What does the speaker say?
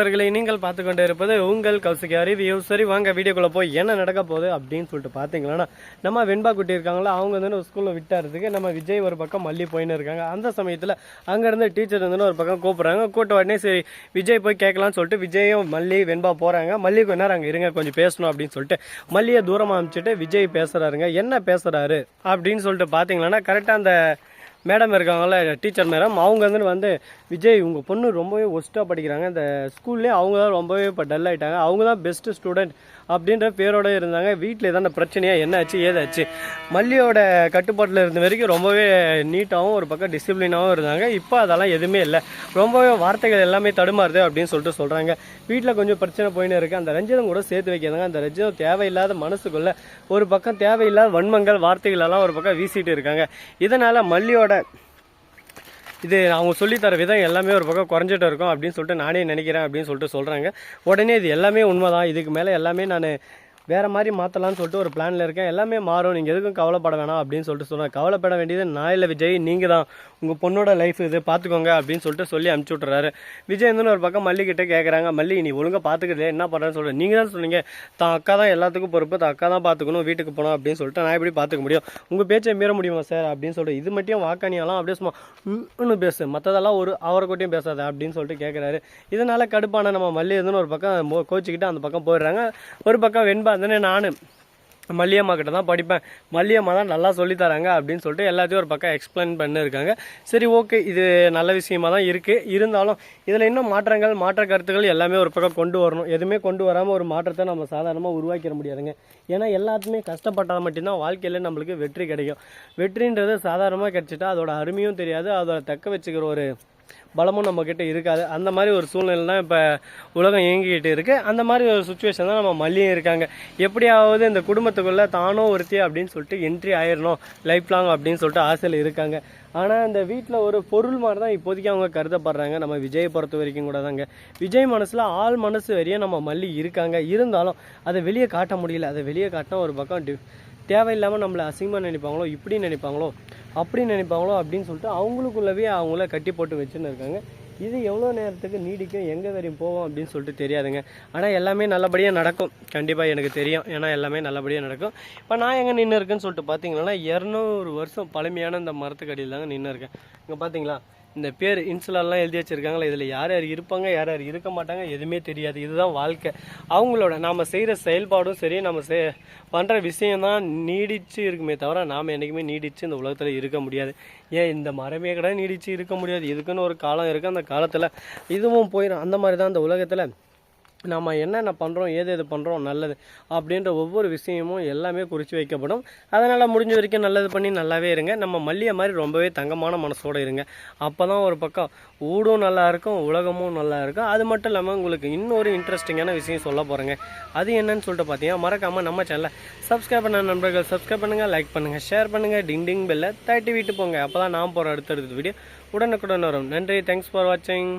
நண்பர்களை நீங்கள் பார்த்து கொண்டு இருப்பது உங்கள் கௌசிகா ரிவ்யூ சரி வாங்க வீடியோக்குள்ளே போய் என்ன நடக்க போகுது அப்படின்னு சொல்லிட்டு பார்த்தீங்களா நம்ம வெண்பா குட்டி இருக்காங்களா அவங்க வந்து ஸ்கூலில் விட்டாறதுக்கு நம்ம விஜய் ஒரு பக்கம் மல்லி போயின்னு இருக்காங்க. அந்த சமயத்தில் அங்கேருந்து டீச்சர் வந்து ஒரு பக்கம் கூப்பிட்றாங்க. கூட்ட உடனே சரி விஜய் போய் கேட்கலாம்னு சொல்லிட்டு விஜயும் மல்லி வெண்பா போகிறாங்க மல்லி கொஞ்ச நேரம் அங்கே இருங்க கொஞ்சம் பேசணும் அப்படின்னு சொல்லிட்டு மல்லியை தூரமாக அனுப்பிச்சிட்டு விஜய் பேசுகிறாருங்க என்ன பேசுகிறாரு அப்படின்னு சொல்லிட்டு பார்த்தீங்களன்னா கரெக்டாக அந்த மேடம் இருக்காங்கள டீச்சர் மேடம் அவங்க வந்து வந்து விஜய் உங்கள் பொண்ணு ரொம்பவே ஒஸ்ட்டாக படிக்கிறாங்க. இந்த ஸ்கூல்லே அவங்க தான் ரொம்பவே இப்போ டல் ஆகிட்டாங்க அவங்க தான் பெஸ்ட்டு ஸ்டூடெண்ட் அப்படின்ற பேரோடு இருந்தாங்க. வீட்டில் ஏதான பிரச்சனையாக என்னாச்சு ஏதாச்சு மல்லியோட கட்டுப்பாட்டில் இருந்த வரைக்கும் ரொம்பவே நீட்டாகவும் ஒரு பக்கம் டிசிப்ளினாகவும் இருந்தாங்க. இப்போ அதெல்லாம் எதுவுமே இல்லை. ரொம்பவே வார்த்தைகள் எல்லாமே தடுமாறுது அப்படின்னு சொல்லிட்டு சொல்கிறாங்க வீட்டில் கொஞ்சம் பிரச்சனை போயின்னு இருக்குது அந்த ரஞ்சிதம் கூட சேர்த்து வைக்கிறாங்க. அந்த ரஞ்சிதம் தேவையில்லாத மனசுக்குள்ளே ஒரு பக்கம் தேவையில்லாத வன்மங்கள் வார்த்தைகளெல்லாம் ஒரு பக்கம் வீசிட்டு இருக்காங்க. இதனால் மல்லியோட இது அவங்க சொல்லித்தர விதம் எல்லாமே ஒரு பக்கம் குறைஞ்சிட்டு இருக்கும் அப்படின்னு சொல்லிட்டு நானே நினைக்கிறேன் அப்படின்னு சொல்லிட்டு சொல்கிறாங்க உடனே இது எல்லாமே உண்மைதான். இதுக்கு மேலே எல்லாமே நான் வேறு மாதிரி மாற்றலாம்னு சொல்லிட்டு ஒரு பிளானில் இருக்கேன். எல்லாமே மாறும். நீங்கள் எதுக்கும் கவலைப்பட வேணாம் அப்படின்னு சொல்லிட்டு சொன்னேன் கவலைப்பட வேண்டியது நான் இல்லை விஜய் நீங்கள் தான் உங்கள் பொண்ணோட லைஃப் இது. பார்த்துக்கோங்க அப்படின்னு சொல்லிட்டு சொல்லி அனுப்பிச்சி விட்றாரு விஜய் வந்து ஒரு பக்கம் மல்லி கிட்ட கேட்குறாங்க மல்லி நீ ஒழுங்காக பார்த்துக்கிறதே என்ன பண்ணுறேன்னு சொல்கிறேன் நீங்கள் தான் சொன்னீங்க தான் அக்கா தான் எல்லாத்துக்கும் பொறுப்பு. தான் அக்கா தான் பார்த்துக்கணும் வீட்டுக்கு போகணும். அப்படின்னு சொல்லிட்டு நான் எப்படி பார்த்துக்க முடியும்? உங்கள் பேச்சை மீற முடியுமா சார் அப்படின்னு சொல்லிட்டு இது மட்டும் வாக்கானியெல்லாம் அப்படியே சும்மா இன்னும் பேசு. மற்றதெல்லாம் ஒரு அவரை கூட்டியும் பேசாத அப்படின்னு சொல்லிட்டு கேட்குறாரு இதனால் கடுப்பான நம்ம மல்லி வந்து ஒரு பக்கம் கோச்சிக்கிட்டு அந்த பக்கம் போயிடுறாங்க. ஒரு பக்கம் வெண்பா இருந்துன்னு நான். மல்லியம்மா கிட்ட தான் படிப்பேன். மல்லியம்மா தான் நல்லா சொல்லித் தராங்க அப்படின்னு சொல்லிட்டு எல்லாத்தையும் ஒரு பக்கம் எக்ஸ்பிளைன் பண்ணிருக்காங்க. சரி ஓகே இது நல்ல விஷயமா தான் இருக்குது இருந்தாலும் இதில் இன்னும் மாற்றங்கள் மாற்ற கருத்துக்கள் எல்லாமே ஒரு பக்கம் கொண்டு வரணும். எதுவுமே கொண்டு வராமல் ஒரு மாற்றத்தை நம்ம சாதாரணமாக உருவாக்கிட முடியாதுங்க. ஏன்னா எல்லாத்துமே கஷ்டப்பட்டால் மட்டும்தான் வாழ்க்கையில் நம்மளுக்கு வெற்றி கிடைக்கும். வெற்றின்றது சாதாரணமாக கிடச்சிட்டா அதோட அருமையும் தெரியாது. அதோட தக்க வச்சுக்கிற ஒரு பலமும் நம்மக்கிட்ட இருக்காது. அந்த மாதிரி ஒரு சூழ்நிலை தான் இப்போ உலகம் இயங்கிக்கிட்டு இருக்குது அந்த மாதிரி ஒரு சுச்சுவேஷன் தான் நம்ம மல்லியும் இருக்காங்க. எப்படியாவது இந்த குடும்பத்துக்குள்ளே தானோ ஒருத்தி அப்படின்னு சொல்லிட்டு என்ட்ரி ஆயிடணும் லைஃப் லாங் அப்படின்னு சொல்லிட்டு ஆசையில் இருக்காங்க. ஆனால் இந்த வீட்டில் ஒரு பொருள் மாதிரி தான் இப்போதைக்கு அவங்க கருதப்படுறாங்க. நம்ம விஜய் பொறுத்த வரைக்கும் கூட தாங்க. விஜய் மனசில் ஆள் மனசு வரையும் நம்ம மல்லி இருக்காங்க. இருந்தாலும் அதை வெளியே காட்ட முடியல. அதை வெளியே காட்டினா ஒரு பக்கம் டி தேவையில்லாமல் நம்மளை அசிங்கமாக நினைப்பாங்களோ இப்படி நினைப்பாங்களோ அப்படி நினைப்பாங்களோ அப்படின்னு சொல்லிட்டு அவங்களுக்குள்ளவே அவங்கள கட்டி போட்டு வச்சுன்னு இருக்காங்க. இது எவ்வளோ நேரத்துக்கு நீடிக்கும் எங்கே வரையும் போவோம் அப்படின்னு சொல்லிட்டு தெரியாதுங்க. ஆனால் எல்லாமே நல்லபடியாக நடக்கும். கண்டிப்பாக எனக்கு தெரியும். ஏன்னா எல்லாமே நல்லபடியாக நடக்கும். இப்போ நான் எங்கே நின்று இருக்கேன்னு சொல்லிட்டு பார்த்தீங்கன்னா இரநூறு வருஷம் பழமையான இந்த மரத்துக்கடியில் தாங்க நின்று இருக்கேன் இங்கே பார்த்தீங்களா இந்த பேர் இன்சுலெல்லாம் எழுதி வச்சிருக்காங்களா இதில் யார் யார் இருப்பாங்க யார் யார் இருக்க மாட்டாங்க எதுவுமே தெரியாது. இதுதான் வாழ்க்கை. அவங்களோட நாம் செய்கிற செயல்பாடும் சரி நம்ம செய் பண்ணுற விஷயம்தான் நீடிச்சு இருக்குமே தவிர நாம் என்றைக்குமே நீடிச்சு இந்த உலகத்தில் இருக்க முடியாது. ஏன் இந்த மரமே கூட நீடிச்சு இருக்க முடியாது? இதுக்குன்னு ஒரு காலம் இருக்குது அந்த காலத்தில் இதுவும் போயிடும் அந்த மாதிரி தான் இந்த உலகத்தில் நம்ம என்னென்ன பண்ணுறோம் ஏது எது பண்ணுறோம் நல்லது அப்படின்ற ஒவ்வொரு விஷயமும் எல்லாமே குறித்து வைக்கப்படும். அதனால் முடிஞ்ச வரைக்கும் நல்லது பண்ணி நல்லாவே இருங்க. நம்ம மல்லியை மாதிரி ரொம்பவே தங்கமான மனசோடு இருங்க. அப்போ தான் ஒரு பக்கம் ஊடும் நல்லா இருக்கும் உலகமும் நல்லா இருக்கும். அது மட்டும் இல்லாமல் உங்களுக்கு இன்னொரு இன்ட்ரெஸ்டிங்கான விஷயம் சொல்ல போகிறேங்க அது என்னன்னு சொல்லிட்டு பார்த்தீங்கன்னா மறக்காமல் நம்ம சேனலை சப்ஸ்கிரைப் பண்ண நண்பர்கள் சப்ஸ்கிரைப் பண்ணுங்கள் லைக் பண்ணுங்கள் ஷேர் பண்ணுங்கள் டிங் டிங் பெல்லை தட்டி விட்டு போங்க. அப்போ தான் நான் போகிற அடுத்தடுத்த வீடியோ உடனுக்குடன் வரும். நன்றி. தேங்க்ஸ் ஃபார் வாட்சிங்